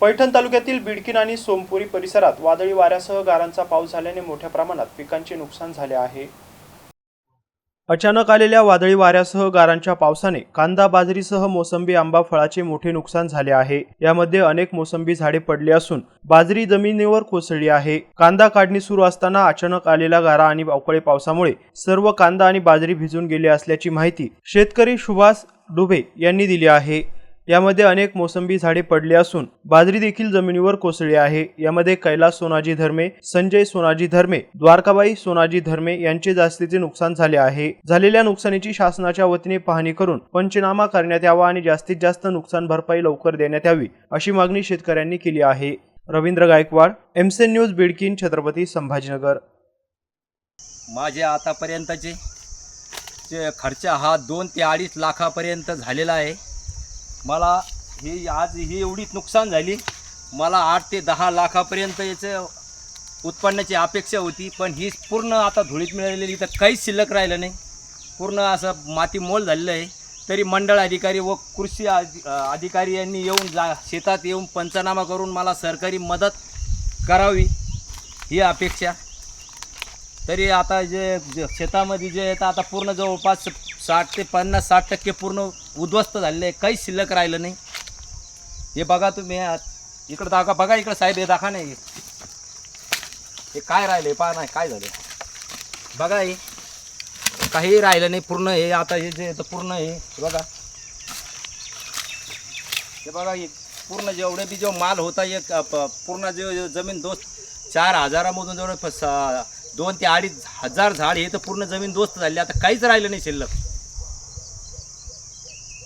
पैठण तालुक्यातील बिडकिन आणि सोमपुरी परिसरात वादळी वाऱ्यासह गारांचा पाऊस झाल्याने मोठ्या प्रमाणात पिकांचे नुकसान झाले आहे. अचानक आलेल्या वादळी वाऱ्यासह गारांच्या पावसाने कांदा बाजरीसह मोसंबी आंबा फळाचे मोठे नुकसान झाले आहे. यामध्ये अनेक मोसंबी झाडे पडली असून बाजरी जमिनीवर कोसळली आहे. कांदा काढणी सुरू असताना अचानक आलेल्या गारा आणि अवकाळी पावसामुळे सर्व कांदा आणि बाजरी भिजून गेली असल्याची माहिती शेतकरी सुभाष डुबे यांनी दिली आहे. यामध्ये अनेक मोसंबी झाडे पडली असून बाजरी देखील जमिनीवर कोसळली आहे. यामध्ये कैलास सोनाजी धर्मे संजय सोनाजी धर्मे द्वारकाबाई सोनाजी धर्मे यांचे जास्तीचे नुकसान झाले आहे. झालेल्या नुकसानीची शासनाच्या वतीने पाहणी करून पंचनामा करण्यात यावा आणि जास्तीत जास्त नुकसान भरपाई लवकर देण्यात यावी अशी मागणी शेतकऱ्यांनी केली आहे. रवींद्र गायकवाड एमसेन न्यूज बिडकीन छत्रपती संभाजीनगर. माझे आतापर्यंतचे जे खर्च हा दोन ते अडीच लाखापर्यंत झालेला आहे. मला ही आज ही एवढी नुकसान झाली. मला आठ ते दहा लाखापर्यंत याचं उत्पन्नाची अपेक्षा होती पण ही पूर्ण आता धुळीत मिळालेली तर काहीच शिल्लक राहिलं नाही. पूर्ण असं माती मोल झालेलं आहे. तरी मंडळ अधिकारी व कृषी अधि अधिकारी यांनी येऊन जा शेतात येऊन पंचनामा करून मला सरकारी मदत करावी ही अपेक्षा. तरी आता जे जे शेतामध्ये जे येतं आता पूर्ण जवळपास साठ ते पन्नास साठ टक्के पूर्ण उद्ध्वस्त झालेलं आहे. काहीच शिल्लक राहिलं नाही. हे बघा तुम्ही इकडं दाखवा. बघा इकडं साहेब हे दाखा नाही हे. काय राहिलं पहा नाही काय झालं बघा हे. काही राहिलं नाही. पूर्ण हे आता हे जे पूर्ण हे. हे बघा. हे बघा हे. पूर्ण जेवढे बी जो माल होता एक प- पूर्ण जे जमीन दोस्त चार हजारामधून जवळ प- दोन ते अडीच हजार झाड हे तर पूर्ण जमीन दोस्त झाली. आता काहीच राहिलं नाही शिल्लक.